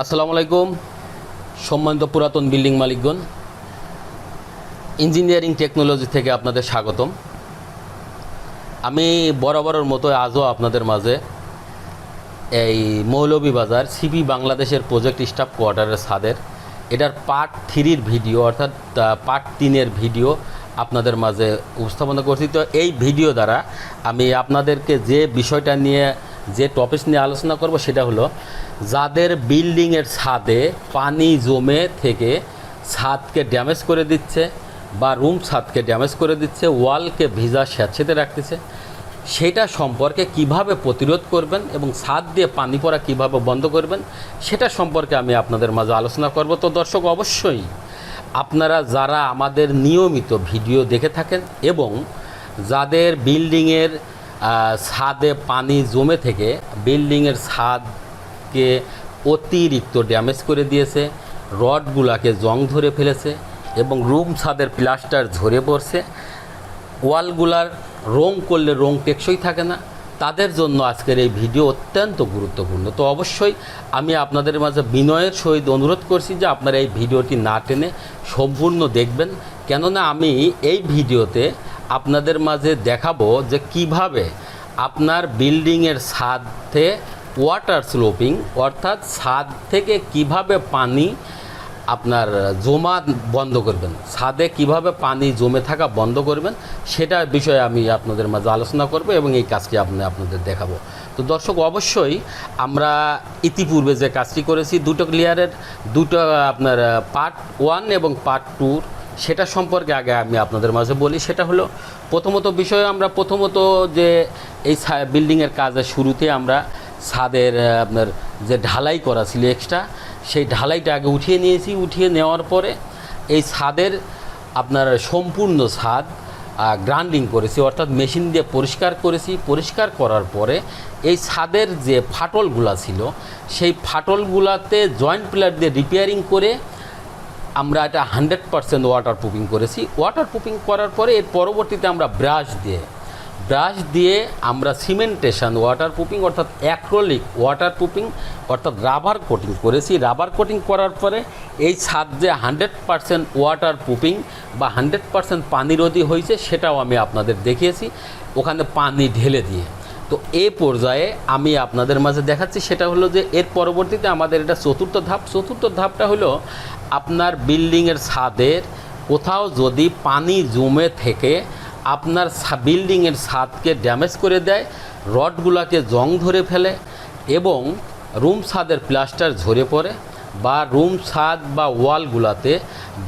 আসসালামু আলাইকুম। সম্মানিত পুরাতন বিল্ডিং মালিকগণ, ইঞ্জিনিয়ারিং টেকনোলজি থেকে আপনাদের স্বাগতম। আমি বরাবরের মতো আজও আপনাদের মাঝে এই মৌলভীবাজার সিপি বাংলাদেশের প্রজেক্ট স্টাফ কোয়ার্টারের ছাদের, এটার পার্ট থ্রির ভিডিও অর্থাৎ পার্ট তিনের ভিডিও আপনাদের মাঝে উপস্থাপনা করছি। তো এই ভিডিও দ্বারা আমি আপনাদেরকে যে বিষয়টা নিয়ে যে টপিক নিয়ে আলোচনা করব সেটা হলো, যাদের বিল্ডিংয়ের ছাদে পানি জমে থেকে ছাদকে ড্যামেজ করে দিচ্ছে বা রুম ছাদকে ড্যামেজ করে দিচ্ছে ওয়ালকে ভিজা স্যাঁতসেঁতে রাখতেছে, সেটা সম্পর্কে কীভাবে প্রতিরোধ করবেন এবং ছাদ দিয়ে পানি পড়া কীভাবে বন্ধ করবেন, সেটা সম্পর্কে আমি আপনাদের মাঝে আলোচনা করব। তো দর্শক, অবশ্যই আপনারা যারা আমাদের নিয়মিত ভিডিও দেখে থাকেন এবং যাদের বিল্ডিংয়ের ছাদে পানি জমে থেকে বিল্ডিংয়ের ছাদকে অতিরিক্ত ড্যামেজ করে দিয়েছে, রডগুলাকে জং ধরে ফেলেছে এবং রুম ছাদের প্লাস্টার ঝরে পড়ছে। ওয়ালগুলার রং করলে রং টেকসই থাকে না। তাদের জন্য আজকের এই ভিডিও অত্যন্ত গুরুত্বপূর্ণ। তো অবশ্যই আমি আপনাদের মাঝে বিনয়ের সহিত অনুরোধ করছি যে আপনারা এই ভিডিওটি না টেনে সম্পূর্ণ দেখবেন। কেননা আমি এই ভিডিওতে আপনাদের মাঝে দেখাবো যে কীভাবে আপনার বিল্ডিংয়ের ছাদে ওয়াটার স্লোপিং অর্থাৎ ছাদ থেকে কীভাবে পানি আপনার জমা বন্ধ করবেন, ছাদে কীভাবে পানি জমে থাকা বন্ধ করবেন সেটা বিষয়ে আমি আপনাদের মাঝে আলোচনা করব এবং এই কাজটি আপনি আপনাদের দেখাবো। তো দর্শক, অবশ্যই আমরা ইতিপূর্বে যে কাজটি করেছি, দুটো ক্লিয়ারের দুটো আপনার পার্ট ওয়ান এবং পার্ট টুর সেটা সম্পর্কে আগে আমি আপনাদের মাঝে বলি, সেটা হলো প্রথমত বিষয়ে আমরা প্রথমত যে এই বিল্ডিংয়ের কাজের শুরুতে আমরা ছাদের আপনার যে ঢালাই করা ছিল এক্সট্রা সেই ঢালাইটা আগে উঠিয়ে নিয়েছি। উঠিয়ে নেওয়ার পরে এই ছাদের আপনার সম্পূর্ণ ছাদ গ্রাইন্ডিং করেছি, অর্থাৎ মেশিন দিয়ে পরিষ্কার করেছি। পরিষ্কার করার পরে এই ছাদের যে ফাটলগুলা ছিল, সেই ফাটলগুলাতে জয়েন্ট প্লেট দিয়ে রিপেয়ারিং করে আমরা এটা হান্ড্রেড পারসেন্ট ওয়াটার প্রুফিং করেছি। ওয়াটার প্রুফিং করার পরে এর পরবর্তীতে আমরা ব্রাশ দিয়ে ব্রাশ দিয়ে আমরা সিমেন্টেশন ওয়াটার প্রুফিং অর্থাৎ অ্যাক্রোলিক ওয়াটার প্রুফিং অর্থাৎ রাবার কোটিং করেছি। রাবার কোটিং করার পরে এই ছাদ যে হান্ড্রেড পারসেন্ট ওয়াটার প্রুফিং বা হান্ড্রেড পারসেন্ট পানিরোধী হয়েছে, সেটাও আমি আপনাদের দেখিয়েছি। ওখানে পানি ঢেলে দিয়ে। তো এ পর্যায়ে আমি আপনাদের মাঝে দেখাচ্ছি, সেটা হলো যে এর পরবর্তীতে আমাদের এটা চতুর্থ ধাপ। চতুর্থ ধাপটা হলো আপনার বিল্ডিংয়ের ছাদের কোথাও যদি পানি জমে থেকে আপনার বিল্ডিংয়ের ছাদকে ড্যামেজ করে দেয়, রডগুলাকে জং ধরে ফেলে এবং রুম ছাদের প্লাস্টার ঝরে পড়ে বা রুম ছাদ বা ওয়ালগুলাতে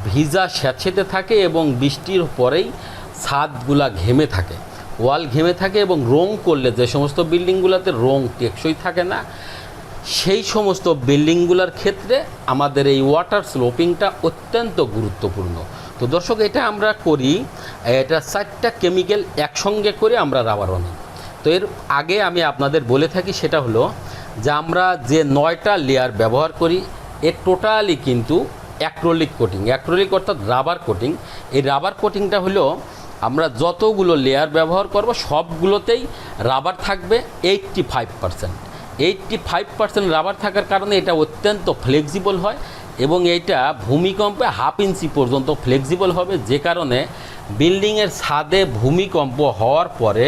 ভিজা স্যাঁতসেঁতে থাকে এবং বৃষ্টির পরেই ছাদগুলা ঘেমে থাকে। ওয়াল ঘেমে থাকে এবং রং করলে যে সমস্ত বিল্ডিংগুলোতে রং টেকসই থাকে না, সেই সমস্ত বিল্ডিংগুলোর ক্ষেত্রে আমাদের এই ওয়াটার স্লোপিংটা অত্যন্ত গুরুত্বপূর্ণ। তো দর্শক, এটা আমরা করি, এটা চারটা কেমিক্যাল একসঙ্গে করে আমরা রাবার বানাই। তো এর আগে আমি আপনাদের বলে থাকি, সেটা হলো যে আমরা যে নয়টা লেয়ার ব্যবহার করি, এর টোটালি কিন্তু অ্যাক্রোলিক কোটিং অ্যাক্রোলিক অর্থাৎ রাবার কোটিং এই রাবার কোটিংটা হলো আমরা যতগুলো লেয়ার ব্যবহার করব, সবগুলোতেই রাবার থাকবে eighty five percent eighty five percent rubber থাকার কারণে এটা অত্যন্ত ফ্লেক্সিবল হয় এবং এইটা ভূমিকম্পে হাফ ইঞ্চি পর্যন্ত ফ্লেক্সিবল হবে, যে কারণে বিল্ডিংয়ের ছাদে ভূমিকম্প হওয়ার পরে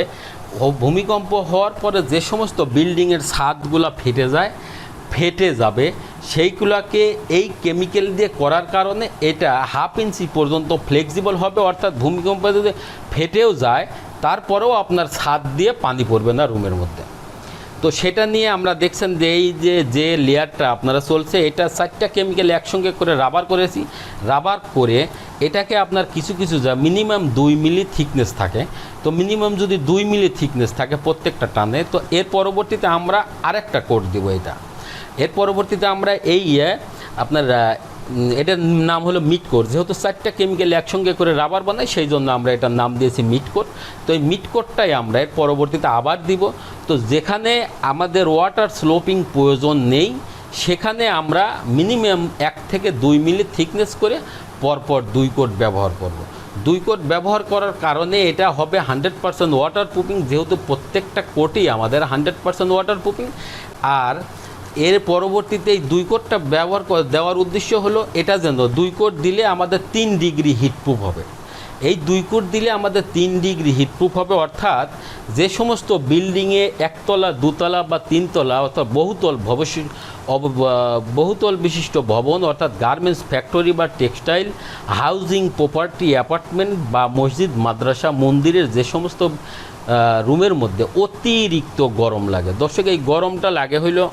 ভূমিকম্প হওয়ার পরে যে সমস্ত বিল্ডিংয়ের ছাদগুলো ফেটে যায় ফেটে যাবে, সেইগুলোকে এই কেমিক্যাল দিয়ে করার কারণে এটা হাফ ইঞ্চি পর্যন্ত ফ্লেক্সিবল হবে, অর্থাৎ ভূমিকম্প যদি ফেটেও যায়, তারপরেও আপনার ছাদ দিয়ে পানি পড়বে না রুমের মধ্যে। তো সেটা নিয়ে আমরা দেখছেন যে এই যে যে লেয়ারটা আপনারা চলছে, এটা চারটা কেমিক্যাল একসঙ্গে করে রাবার করেছি। রাবার করে এটাকে আপনার কিছু কিছু যা মিনিমাম দুই মিলি থিকনেস থাকে। তো মিনিমাম যদি দুই মিলি থিকনেস থাকে প্রত্যেকটা টানে, তো এর পরবর্তীতে আমরা আরেকটা কোড দেবো এটা। এর পরবর্তীতে আমরা এই আপনার এটার নাম হলো মিট কোর যেহেতু চারটা কেমিক্যাল একসঙ্গে করে রাবার বানাই, সেই জন্য আমরা এটার নাম দিয়েছি মিট কোর তো এই মিট কোরটাই আমরা এর পরবর্তীতে আবার দিব। তো যেখানে আমাদের ওয়াটার স্লোপিং প্রয়োজন নেই, সেখানে আমরা মিনিমাম এক থেকে দুই মিলি থিকনেস করে পরপর দুই কোট ব্যবহার করব। দুই কোট ব্যবহার করার কারণে এটা হবে হান্ড্রেড পার্সেন্ট ওয়াটার প্রুফিং যেহেতু প্রত্যেকটা কোটই আমাদের হান্ড্রেড পার্সেন্ট ওয়াটার প্রুফিং আর এর পরবর্তীতে এই দুই কোটটা ব্যবহার দেওয়ার উদ্দেশ্য হলো এটা যেন দুই কোট দিলে আমাদের তিন ডিগ্রি হিটপ্রুফ হবে। এই দুই কোট দিলে আমাদের তিন ডিগ্রি হিটপ্রুফ হবে অর্থাৎ যে সমস্ত বিল্ডিংয়ে একতলা দুতলা বা তিনতলা অর্থাৎ বহুতল আহ, বহুতল বিশিষ্ট ভবন অর্থাৎ গার্মেন্টস ফ্যাক্টরি বা টেক্সটাইল হাউজিং প্রপার্টি অ্যাপার্টমেন্ট বা মসজিদ মাদ্রাসা মন্দিরের যে সমস্ত রুমের মধ্যে অতিরিক্ত গরম লাগে। দর্শক এই গরমটা লাগে হইল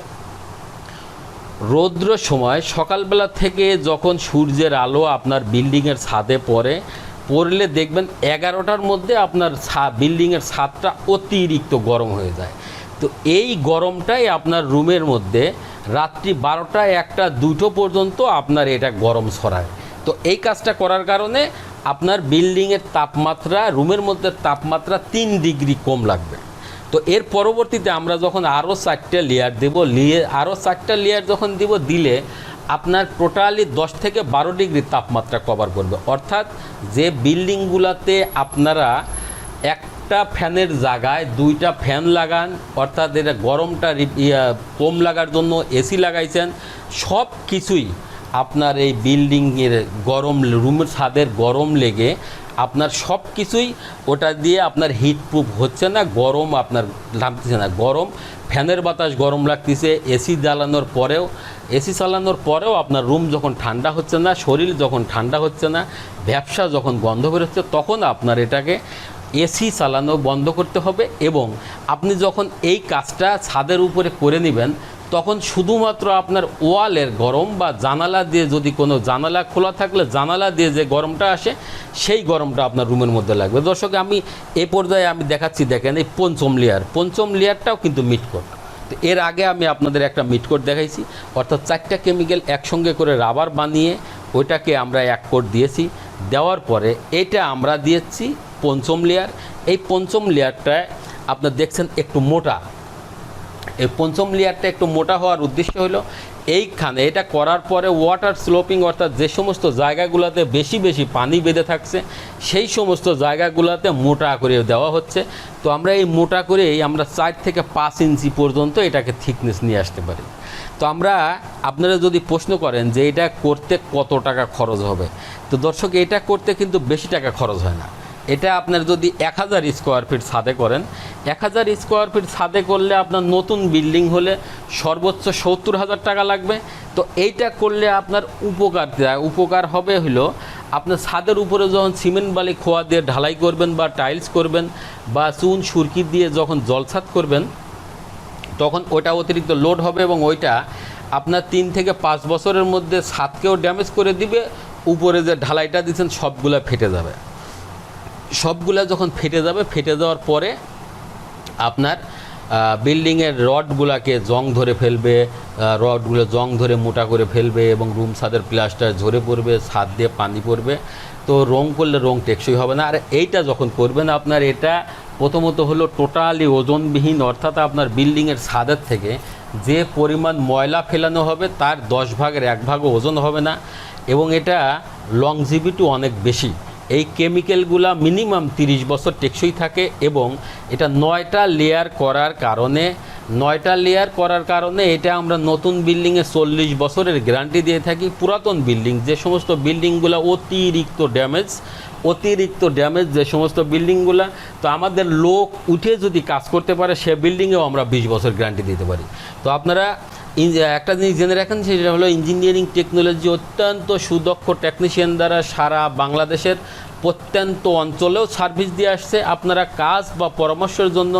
রৌদ্র সময় সকালবেলা থেকে যখন সূর্যের আলো আপনার বিল্ডিংয়ের ছাদে পড়ে, পড়লে দেখবেন এগারোটার মধ্যে আপনার ছা, বিল্ডিংয়ের ছাদটা অতিরিক্ত গরম হয়ে যায়। তো এই গরমটাই আপনার রুমের মধ্যে রাত্রি বারোটা, একটা, দুটো পর্যন্ত আপনার এটা গরম ছড়ায়। তো এই কাজটা করার কারণে আপনার বিল্ডিংয়ের তাপমাত্রা, রুমের মধ্যে তাপমাত্রা তিন ডিগ্রি কম লাগবে। তো এর পরবর্তীতে আমরা যখন আরও চারটে লেয়ার দেব লিয়ে আরও চারটা লেয়ার যখন দিব, দিলে আপনার টোটালি দশ থেকে বারো ডিগ্রি তাপমাত্রা কভার করবে। অর্থাৎ যে বিল্ডিংগুলোতে আপনারা একটা ফ্যানের জায়গায় দুইটা ফ্যান লাগান, অর্থাৎ এটা গরমটা কম লাগার জন্য এসি লাগাইছেন, সব কিছুই আপনার এই বিল্ডিংয়ের গরম, রুমের ছাদের গরম লেগে আপনার সব কিছুই ওটা দিয়ে আপনার হিট প্রুফ হচ্ছে না, গরম আপনার লাগতেছে না, গরম। ফ্যানের বাতাস গরম লাগতেছে এসি জ্বালানোর পরেও এসি চালানোর পরেও আপনার রুম যখন ঠান্ডা হচ্ছে না, শরীর যখন ঠান্ডা হচ্ছে না, ব্যবসা যখন বন্ধ বেরোচ্ছে তখন আপনার এটাকে এসি চালানো বন্ধ করতে হবে এবং আপনি যখন এই কাজটা ছাদের উপরে করে নেবেন, তখন শুধুমাত্র আপনার ওয়ালের গরম বা জানালা দিয়ে যদি কোনো জানালা খোলা থাকলে জানালা দিয়ে যে গরমটা আসে সেই গরমটা আপনার রুমের মধ্যে লাগবে। দর্শক, আমি এ পর্যায়ে আমি দেখাচ্ছি, দেখেন এই পঞ্চম লেয়ার পঞ্চম লেয়ারটাও কিন্তু মিটকোট। তো এর আগে আমি আপনাদের একটা মিটকোট দেখাইছি, অর্থাৎ চারটা কেমিক্যাল একসঙ্গে করে রাবার বানিয়ে ওইটাকে আমরা এক কোট দিয়েছি। দেওয়ার পরে এটা আমরা দিয়েছি পঞ্চম লেয়ার এই পঞ্চম লেয়ারটায় আপনার দেখছেন একটু মোটা। এই পঞ্চম লেয়ারটা একটু মোটা হওয়ার উদ্দেশ্য হলো, এইখানে এটা করার পরে ওয়াটার স্লোপিং অর্থাৎ যে সমস্ত জায়গাগুলোতে বেশি বেশি পানি বেঁধে থাকছে, সেই সমস্ত জায়গাগুলোতে মোটা করে দেওয়া হচ্ছে। তো আমরা এই মোটা করেই আমরা চার থেকে পাঁচ ইঞ্চি পর্যন্ত এটাকে থিকনেস নিয়ে আসতে পারি। তো আমরা, আপনারা যদি প্রশ্ন করেন যে এটা করতে কত টাকা খরচ হবে, তো দর্শক, এটা করতে কিন্তু বেশি টাকা খরচ হয় না। এটা আপনার যদি এক হাজার স্কোয়ার ফিট ছাদে করেন এক হাজার স্কোয়ার ফিট ছাদে করলে আপনার নতুন বিল্ডিং হলে সর্বোচ্চ সত্তর হাজার টাকা লাগবে। তো এইটা করলে আপনার উপকার দেয়। উপকার হবে হলো আপনার ছাদের উপরে যখন সিমেন্ট বালি খোয়া দিয়ে ঢালাই করবেন বা টাইলস করবেন বা চুন, সুরকি দিয়ে যখন জলছাদ করবেন, তখন ওটা অতিরিক্ত লোড হবে এবং ওইটা আপনার তিন থেকে পাঁচ বছরের মধ্যে ছাদকেও ড্যামেজ করে দিবে। উপরে যে ঢালাইটা দিচ্ছেন, সবগুলা ফেটে যাবে। সবগুলা যখন ফেটে যাবে, ফেটে যাওয়ার পরে আপনার বিল্ডিংয়ের রডগুলাকে জং ধরে ফেলবে রডগুলো জং ধরে মোটা করে ফেলবে এবং রুম ছাদের প্লাস্টার ঝরে পড়বে, ছাদ দিয়ে পানি পড়বে। তো রং করলে রং টেকসই হবে না। আর এইটা যখন করবেন আপনার, এটা প্রথমত হলো টোটালি ওজনবিহীন, অর্থাৎ আপনার বিল্ডিংয়ের ছাদের থেকে যে পরিমাণ ময়লা ফেলানো হবে, তার দশ ভাগের এক ভাগও ওজন হবে না। এবং এটা লংজিভিটি অনেক বেশি। এই কেমিক্যালগুলা মিনিমাম তিরিশ বছর টেকসই থাকে এবং এটা নয়টা লেয়ার করার কারণে, নয়টা লেয়ার করার কারণে এটা আমরা নতুন বিল্ডিংয়ে চল্লিশ বছরের গ্যারান্টি দিয়ে থাকি পুরাতন বিল্ডিং যে সমস্ত বিল্ডিংগুলো অতিরিক্ত ড্যামেজ অতিরিক্ত ড্যামেজ যে সমস্ত বিল্ডিংগুলো তো আমাদের লোক উঠে যদি কাজ করতে পারে, সে বিল্ডিংয়েও আমরা বিশ বছর গ্যারান্টি দিতে পারি। তো আপনারা একটা জিনিস জেনে রাখেন, সেটা হলো ইঞ্জিনিয়ারিং টেকনোলজি অত্যন্ত সুদক্ষ টেকনিশিয়ান দ্বারা সারা বাংলাদেশের প্রত্যন্ত অঞ্চলেও সার্ভিস দিয়ে আসছে। আপনারা কাজ বা পরামর্শের জন্য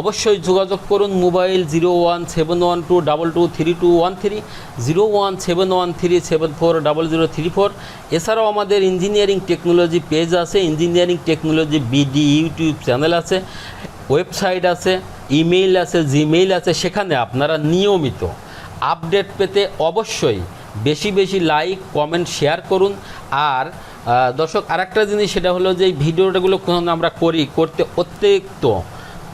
অবশ্যই যোগাযোগ করুন mobile zero one seven one two double two three two one three, zero one seven one three seven four double zero three four. এছাড়াও আমাদের ইঞ্জিনিয়ারিং টেকনোলজি পেজ আছে, engineering technology BD, YouTube channel আছে। Website আছে, email আছে, Gmail আছে, সেখানে আপনারা নিয়মিত আপডেট পেতে অবশ্যই বেশি বেশি লাইক, কমেন্ট, শেয়ার করুন। আর দর্শক, আরেকটা জিনিস সেটা হলো যে এই ভিডিওটাগুলো আমরা করি, করতে অতিরিক্ত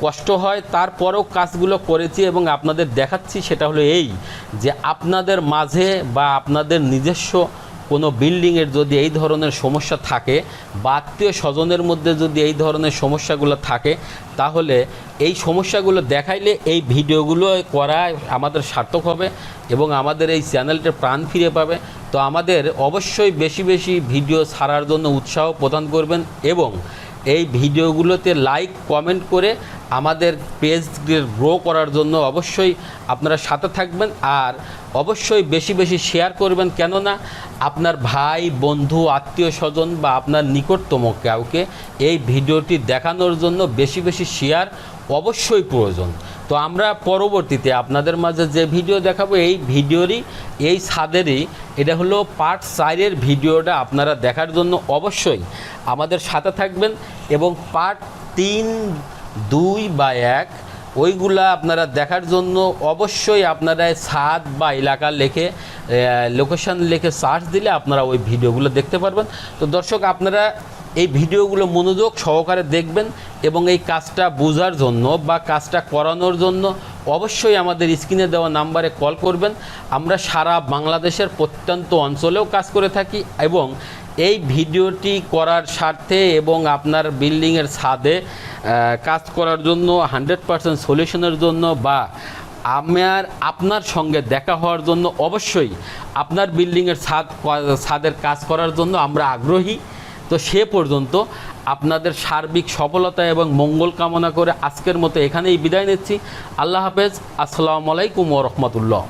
কষ্ট হয়, তারপরেও কাজগুলো করেছি এবং আপনাদের দেখাচ্ছি, সেটা হলো এই যে আপনাদের মাঝে বা আপনাদের নিজস্ব কোনো বিল্ডিংয়ের যদি এই ধরনের সমস্যা থাকে, বা আত্মীয় স্বজনের মধ্যে যদি এই ধরনের সমস্যাগুলো থাকে, তাহলে এই সমস্যাগুলো দেখাইলে এই ভিডিওগুলো করা আমাদের সার্থক হবে এবং আমাদের এই চ্যানেলটা প্রাণ ফিরে পাবে। তো আমাদের অবশ্যই বেশি বেশি ভিডিও ছাড়ার জন্য উৎসাহ প্রদান করবেন এবং এই ভিডিওগুলোতে লাইক কমেন্ট করে আমাদের পেজ গ্রো করার জন্য অবশ্যই আপনারা সাথে থাকবেন আর অবশ্যই বেশি বেশি শেয়ার করবেন। কেননা আপনার ভাই, বন্ধু, আত্মীয় স্বজন বা আপনার নিকটতম কাউকে এই ভিডিওটি দেখানোর জন্য বেশি বেশি শেয়ার অবশ্যই প্রয়োজন। তো আমরা পরবর্তীতে আপনাদের মাঝে যে ভিডিও দেখাবো, এই ভিডিওরই, এই ছাদেরই, এটা হলো পার্ট চারের ভিডিওটা আপনারা দেখার জন্য অবশ্যই আমাদের সাথে থাকবেন এবং পার্ট তিন, দুই বা এক, ওইগুলা আপনারা দেখার জন্য অবশ্যই আপনারা ছাদ বা এলাকা লেখে লোকেশান লিখে সার্চ দিলে আপনারা ওই ভিডিওগুলো দেখতে পারবেন। তো দর্শক, আপনারা এই ভিডিওগুলো মনোযোগ সহকারে দেখবেন এবং এই কাজটা বোঝার জন্য বা কাজটা করানোর জন্য অবশ্যই আমাদের স্ক্রিনে দেওয়া নাম্বারে কল করবেন। আমরা সারা বাংলাদেশের প্রত্যন্ত অঞ্চলেও কাজ করে থাকি এবং এই ভিডিওটি করার স্বার্থে এবং আপনার বিল্ডিংয়ের ছাদে কাজ করার জন্য হান্ড্রেড পারসেন্ট সলিউশনের জন্য বা আমার, আপনার সঙ্গে দেখা হওয়ার জন্য অবশ্যই আপনার বিল্ডিংয়ের ছাদ, ছাদের কাজ করার জন্য আমরা আগ্রহী। তো সে পর্যন্ত আপনাদের সার্বিক সফলতা এবং মঙ্গল কামনা করে আজকের মতো এখানেই বিদায় নিচ্ছি। আল্লাহ হাফেজ। আসসালামু আলাইকুম ও রহমতুল্লাহ।